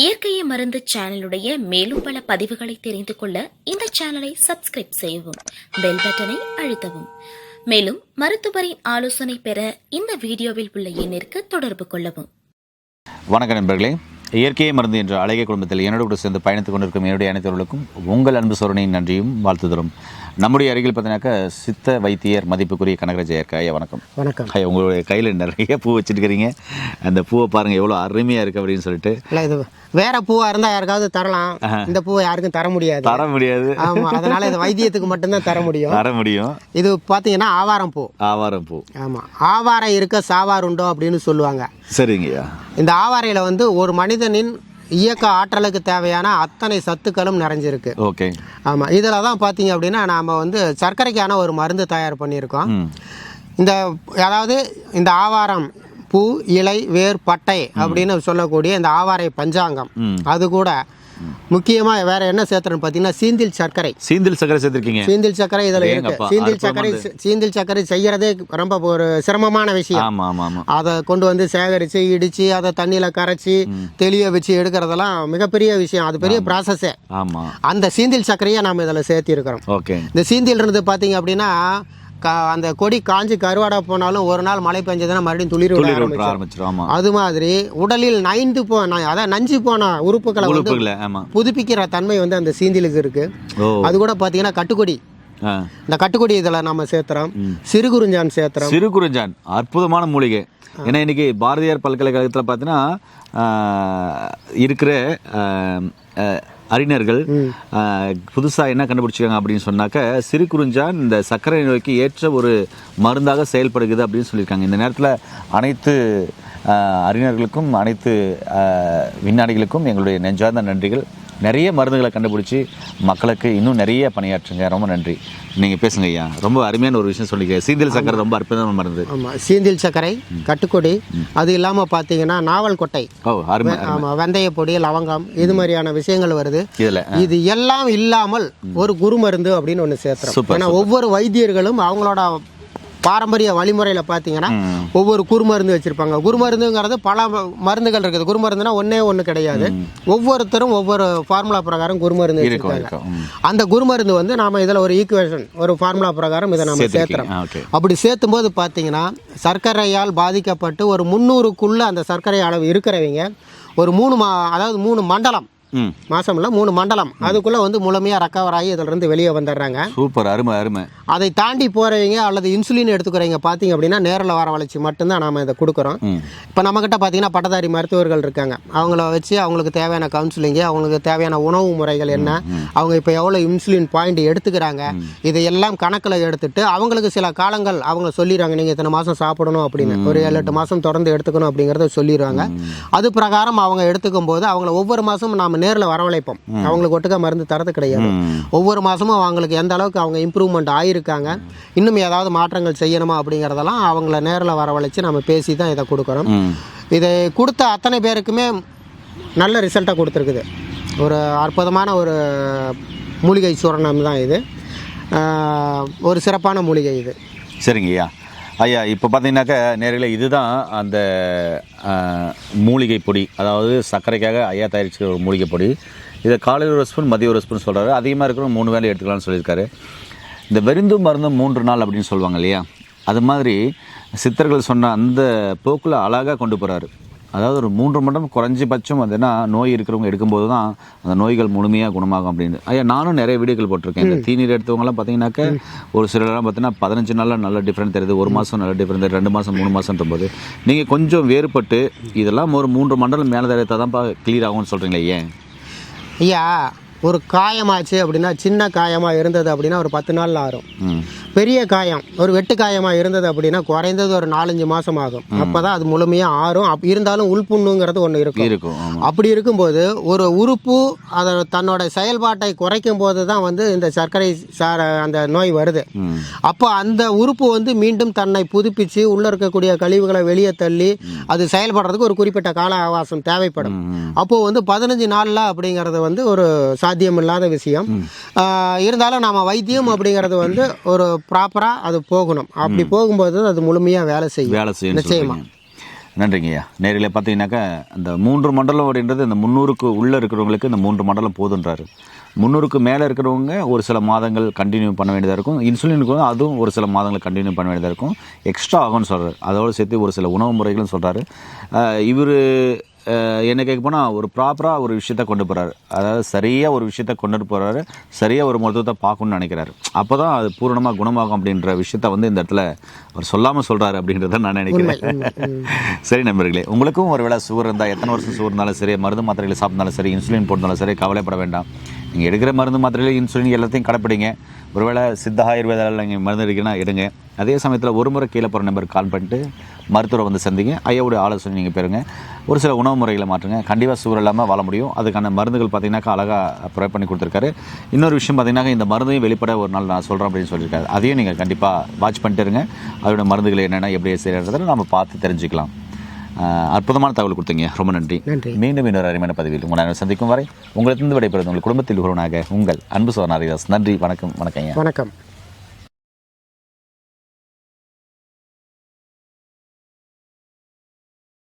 இயற்கையை மருந்து சேனலுடைய மேலும் பல பதிவுகளை தெரிந்து கொள்ள இந்த சேனலை சப்ஸ்கிரைப் செய்யவும் பெல் பட்டனை அழுத்தவும். மேலும் மருத்துவரின் ஆலோசனை பெற இந்த வீடியோவில் உள்ள எண்ணிற்கு தொடர்பு கொள்ளவும். வணக்க நண்பர்களே இயற்கையை மருந்து என்ற அழகிய குடும்பத்தில் என்னோடு கூட சேர்ந்து பயணித்துக் கொண்டிருக்கும் என்னுடைய அனைத்தவர்களுக்கும் உங்கள் அன்பு சோரணையின் நன்றியும் வாழ்த்து தரும் நம்முடைய அருகில் பார்த்தீங்கன்னாக்கா சித்த வைத்தியர் மதிப்புக்குரிய கனகராஜ் ஐயர் ஐயா வணக்கம். வணக்கம். ஐயா உங்களுடைய கையில் நிறைய பூ வச்சுருக்கிறீங்க. அந்த பூவை பாருங்கள் எவ்வளோ அருமையாக இருக்குது அப்படின்னு சொல்லிட்டு. இல்லை இது வேற பூவா இருந்தா யாருக்காவது தரலாம். இந்த பூவை யாருக்கும் தர முடியாது. தர முடியாது. ஆமா அதனால இது வைத்தியத்துக்கு மட்டும்தான் தர முடியும். தர முடியும். இது பாத்தீங்கன்னா ஆவாரம் பூ. ஆவாரம் பூ. ஆமா. ஆவாரம் இருக்க சாவார் உண்டோ அப்படின்னு சொல்லுவாங்க. சரிங்கய்யா. இந்த ஆவாரையில வந்து ஒரு மனிதனின் இயக்க ஆற்றலுக்கு தேவையான அத்தனை சத்துக்களும் நிறைஞ்சிருக்கு. ஓகே. ஆமா இதுல தான் பாத்தீங்க அப்படின்னா நாம வந்து சர்க்கரைக்கான ஒரு மருந்து தயார் பண்ணியிருக்கோம். இந்த அதாவது இந்த ஆவாரம் பூ இலை வேர் பட்டை அப்படின்னு சொல்லக்கூடிய இந்த ஆவாரை பஞ்சாங்கம். அது கூட முக்கியமா வேற என்ன சேர்த்துறோம்னு பார்த்தீங்கன்னா சீந்தில் சர்க்கரை. சீந்தில் சக்கரை சேர்த்துருக்கீங்க. சீந்தில் சர்க்கரை இதில் இருக்கு. சீந்தில் சர்க்கரை சீந்தில் சர்க்கரை செய்யறதே ரொம்ப ஒரு சிரமமான விஷயம். அதை கொண்டு வந்து சேகரித்து இடித்து அதை தண்ணியில் கரைச்சி தெளிய வச்சு எடுக்கிறதெல்லாம் மிகப்பெரிய விஷயம். அது பெரிய ப்ராசஸே ஆமாம் அந்த சீந்தில் சர்க்கரையை நாம் இதில் சேர்த்திருக்கிறோம். ஓகே. இந்த சீந்தில் இருந்து பார்த்தீங்க அப்படின்னா கா அந்த கொடி காஞ்சு கருவாடா போனாலும் ஒரு நாள் மழை பெஞ்சதுன்னா மறுபடியும் துளிர் விட ஆரம்பிச்சிடும். அது மாதிரி உடலில் நைந்து போன அதான் நஞ்சு போன உறுப்புகளை வந்து புதுப்பிக்கிற தன்மை வந்து அந்த சீந்திலுக்கு இருக்கு. அது கூட பார்த்தீங்கன்னா கட்டுக்கொடி. இந்த கட்டுக்கொடி இதில் நம்ம சேர்த்துறோம். சிறுகுறிஞ்சான் சேர்த்துறோம். சிறு குறிஞ்சான் அற்புதமான மூலிகை. ஏன்னா இன்னைக்கு பாரதியார் பல்கலைக்கழகத்தில் பார்த்தீங்கன்னா இருக்கிற அறிஞர்கள் புதுசாக என்ன கண்டுபிடிச்சிருக்காங்க அப்படின்னு சொன்னாக்க சிறு குறிஞ்சான் இந்த சர்க்கரை நோய்க்கு ஏற்ற ஒரு மருந்தாக செயல்படுகிறது அப்படின்னு சொல்லியிருக்காங்க. இந்த நேரத்தில் அனைத்து அறிஞர்களுக்கும் அனைத்து விஞ்ஞானிகளுக்கும் எங்களுடைய நெஞ்சார்ந்த நன்றிகள். நிறைய மருந்துகளை கண்டுபிடிச்சி மக்களுக்கு இன்னும் நிறைய பணியாற்றுங்க. ரொம்ப நன்றி. நீங்கள் பேசுங்க ஐயா. ரொம்ப அருமையான ஒரு விஷயம் சொல்லிக்க சீந்தல் சக்கரை ரொம்ப அற்புதமான மருந்து. ஆமாம் சீந்தில் சர்க்கரை கட்டுக்கொடி அது இல்லாமல் பார்த்தீங்கன்னா நாவல் கொட்டை. ஓ அருமை ஆமாம் வெந்தய பொடி லவங்கம் இது மாதிரியான விஷயங்கள் வருது. இதில் இது எல்லாம் இல்லாமல் ஒரு குரு மருந்து அப்படின்னு ஒன்று சேர்த்துறோம். ஏன்னா ஒவ்வொரு வைத்தியர்களும் அவங்களோட பாரம்பரிய வழிமுறையில் பார்த்தீங்கன்னா ஒவ்வொரு குருமருந்து வச்சிருப்பாங்க. குருமருந்துங்கிறது பல மருந்துகள் இருக்குது. குருமருந்துனா ஒண்ணே ஒன்று கிடையாது. ஒவ்வொருத்தரும் ஒவ்வொரு ஃபார்முலா பிரகாரம் இருக்கும் வச்சிருக்காங்க. அந்த குருமருந்து வந்து நாம இதில் ஒரு ஈக்குவேஷன் ஒரு ஃபார்முலா பிரகாரம் இதை நம்ம. சேர்த்துறோம். அப்படி சேர்த்தும் போது பார்த்தீங்கன்னா சர்க்கரையால் பாதிக்கப்பட்டு ஒரு முந்நூறுக்குள்ள அந்த சர்க்கரை அளவு இருக்கிறவங்க. ஒரு மூணு மா அதாவது மூணு மண்டலம். மாசம் இல்ல மூணு மண்டலம். அதுக்குள்ள வந்து முழுமையா ரெக்கவர் ஆகி இதுல இருந்து வெளியே வந்துடுறாங்க. சூப்பர் அருமை அருமை. அதை தாண்டி போறவங்க அல்லது இன்சுலின் எடுத்துக்கிறவங்க பார்த்தீங்க அப்படின்னா நேரில் வர வளர்ச்சி மட்டும்தான் நாம இதை கொடுக்குறோம். இப்போ நம்மக்கிட்ட பார்த்தீங்கன்னா பட்டதாரி மருத்துவர்கள் இருக்காங்க. அவங்கள வச்சு அவங்களுக்கு தேவையான கவுன்சிலிங்கு அவங்களுக்கு தேவையான உணவு முறைகள் என்ன அவங்க இப்போ எவ்வளோ இன்சுலின் பாயிண்ட் எடுத்துக்கிறாங்க இதையெல்லாம் கணக்கில் எடுத்துட்டு அவங்களுக்கு சில காலங்கள் அவங்க சொல்லிடுறாங்க நீங்கள் இத்தனை மாதம் சாப்பிடணும் அப்படின்னு. ஒரு ஏழு எட்டு மாதம் தொடர்ந்து எடுத்துக்கணும் அப்படிங்கிறத சொல்லிடுவாங்க. அது பிரகாரம் அவங்க எடுத்துக்கும் போது அவங்கள ஒவ்வொரு மாதமும் நாம நேரில் வரவழைப்போம். அவங்களுக்கு ஒட்டுக்கா மருந்து தரது கிடையாது. ஒவ்வொரு மாதமும் அவங்களுக்கு எந்த அளவுக்கு அவங்க இம்ப்ரூவ்மெண்ட் ஆயிருக்காங்க இன்னும் ஏதாவது மாற்றங்கள் செய்யணுமா அப்படிங்கிறதெல்லாம் அவங்கள நேரில் வரவழைச்சு நம்ம பேசி தான் இதை கொடுக்குறோம். இதை கொடுத்த அத்தனை பேருக்குமே நல்ல ரிசல்ட்டாக கொடுத்துருக்குது. ஒரு அற்புதமான ஒரு மூலிகை சூரணம் தான் இது. ஒரு சிறப்பான மூலிகை இது. சரிங்க ஐயா இப்போ பார்த்தீங்கன்னாக்கா நேரில் இதுதான் அந்த மூலிகை பொடி. அதாவது சர்க்கரைக்காக ஐயா தயாரிச்சு ஒரு மூலிகை பொடி. இதை காலையில் ஒரு ஸ்பூன் மதியம் ஒரு ஸ்பூன் சொல்கிறாரு அதிகமாக இருக்கிற மூணு வேலை எடுத்துக்கலாம்னு சொல்லியிருக்காரு. இந்த வெருந்தும் மருந்தும் மூன்று நாள் அப்படின்னு சொல்லுவாங்க இல்லையா? அது மாதிரி சித்தர்கள் சொன்ன அந்த போக்கில் அழகாக கொண்டு போகிறாரு அதாவது ஒரு மூன்று மண்டலம் குறைஞ்சபட்சம் வந்துன்னா நோய் இருக்கிறவங்க எடுக்கும்போது தான் அந்த நோய்கள் முழுமையாக குணமாகும் அப்படின்னு ஐயா நானும் நிறைய வீடியோக்கள் போட்டிருக்கேன். இந்த தீநீர் எடுத்தவங்கலாம் பார்த்தீங்கன்னாக்க ஒரு சிலர்லாம் பார்த்தீங்கன்னா பதினஞ்சு நாளில் நல்ல டிஃப்ரெண்ட் தெரியுது ஒரு மாதம் நல்ல டிஃப்ரெண்ட் தெரியுது ரெண்டு மாதம் மூணு மாதம் போது நீங்கள் கொஞ்சம் வேறுபட்டு இதெல்லாம் ஒரு மூன்று மண்டலம் மேலே தரத்தை தான்ப்பா கிளியர் ஆகும்னு சொல்கிறீங்களே ஏன்? ஐயா ஒரு காயமாச்சு அப்படின்னா சின்ன காயமாக இருந்தது அப்படின்னா ஒரு பத்து நாளில் ஆறும். ம். பெரிய காயம் ஒரு வெட்டு காயமாக இருந்தது அப்படின்னா குறைந்தது ஒரு நாலஞ்சு மாதம் ஆகும். அப்போ தான் அது முழுமையாக ஆறும். அப் இருந்தாலும் உள்புண்ணுங்கிறது ஒன்று இருக்கும். இருக்கும் அப்படி இருக்கும்போது ஒரு உறுப்பு அதை தன்னோட செயல்பாட்டை குறைக்கும் போது தான் வந்து இந்த சர்க்கரை சார அந்த நோய் வருது. அப்போ அந்த உறுப்பு வந்து மீண்டும் தன்னை புதுப்பிச்சு உள்ள இருக்கக்கூடிய கழிவுகளை வெளியே தள்ளி அது செயல்படுறதுக்கு ஒரு குறிப்பிட்ட கால அவகாசம் தேவைப்படும். அப்போ வந்து பதினஞ்சு நாள்ல அப்படிங்கிறது வந்து ஒரு சாத்தியமில்லாத விஷயம். இருந்தாலும் நாம வைத்தியம் அப்படிங்கிறது வந்து ஒரு ப்ராப்பரா அது போகணும். அப்படி போகும்போது அது முழுமையா வேலை செய்யும். வேலை செய்யணும் நிச்சயமா. சொல்றீங்க. நன்றிங்கய்யா நேரில் பார்த்தீங்கன்னாக்கா இந்த மூன்று மண்டலம் அப்படின்றது இந்த முந்நூறுக்கு உள்ளே இருக்கிறவங்களுக்கு இந்த மூன்று மண்டலம் போதுன்றாரு. முந்நூறுக்கு மேலே இருக்கிறவங்க ஒரு சில மாதங்கள் கண்டினியூ பண்ண வேண்டியதாக இருக்கும். இன்சுலினுக்கு வந்து அதுவும் ஒரு சில மாதங்கள் கண்டினியூ பண்ண வேண்டியதாக இருக்கும். எக்ஸ்ட்ரா ஆகும்னு சொல்கிறார் அதோடு சேர்த்து ஒரு சில உணவு முறைகளும் சொல்கிறாரு இவர் என்ன கேட்க போனால் ஒரு ப்ராப்பராக ஒரு விஷயத்த கொண்டு போகிறாரு அதாவது சரியாக ஒரு விஷயத்த கொண்டுட்டு போகிறாரு சரியாக ஒரு மருத்துவத்தை பார்க்கணும்னு நினைக்கிறாரு. அப்போ தான் அது பூரணமாக குணமாகும் அப்படின்ற விஷயத்த வந்து இந்த இடத்துல அவர் சொல்லாமல் சொல்கிறாரு அப்படின்றத நான் நினைக்கிறேன். சரி நண்பர்களே உங்களுக்கும் ஒரு வேளை சுகர் இருந்தால் எத்தனை வருஷம் சுகர் இருந்தாலும் சரி மருந்து மாத்திரைகளை சாப்பிட்டாலும் சரி இன்சுலின் போட்டாலும் சரி கவலைப்பட வேண்டாம். நீங்கள் எடுக்கிற மருந்து மாத்திரையில் இன்சுலின் எல்லாத்தையும் கடைப்பிடிங்க. ஒருவேளை சித்த ஆயுர்வேதாவில் நீங்கள் மருந்து எடுக்கணும்னா எடுங்க. அதே சமயத்தில் ஒரு முறை கீழே போகிற நம்பருக்கு கால் பண்ணிட்டு மருத்துவரை வந்து சந்திங்க. ஐயாவுடைய ஆலோசனை நீங்கள் பெறுங்க. ஒரு சில உணவு முறைகளை மாற்றுங்க. கண்டிப்பாக சுவர் இல்லாமல் வாழ முடியும். அதுக்கான மருந்துகள் பார்த்தீங்கன்னாக்கா அழகாக ப்ரொவைட் பண்ணி கொடுத்துருக்காரு. இன்னொரு விஷயம் பார்த்தீங்கன்னா இந்த மருந்தையும் வெளிப்பட ஒரு நாள் நான் சொல்கிறேன் அப்படின்னு சொல்லியிருக்காரு. அதையும் நீங்கள் கண்டிப்பாக வாட்ச் பண்ணிட்டு இருங்க. அதோட மருந்துகள் என்னென்ன எப்படி செய்கிறத நம்ம பார்த்து தெரிஞ்சுக்கலாம். அற்புதமான தகவல் கொடுத்தீங்க. ரொம்ப நன்றி. நன்றி. மீண்டும் இன்னொரு அருமையான பதிவில் உங்களை சந்திக்கும் வரை உங்களிடத்திலிருந்து விடைபெறுவது உங்கள் குடும்பத்தில் ஒருவனாக உங்கள் அன்பு ஹரிதாஸ். நன்றி வணக்கம் வணக்கம் வணக்கம்.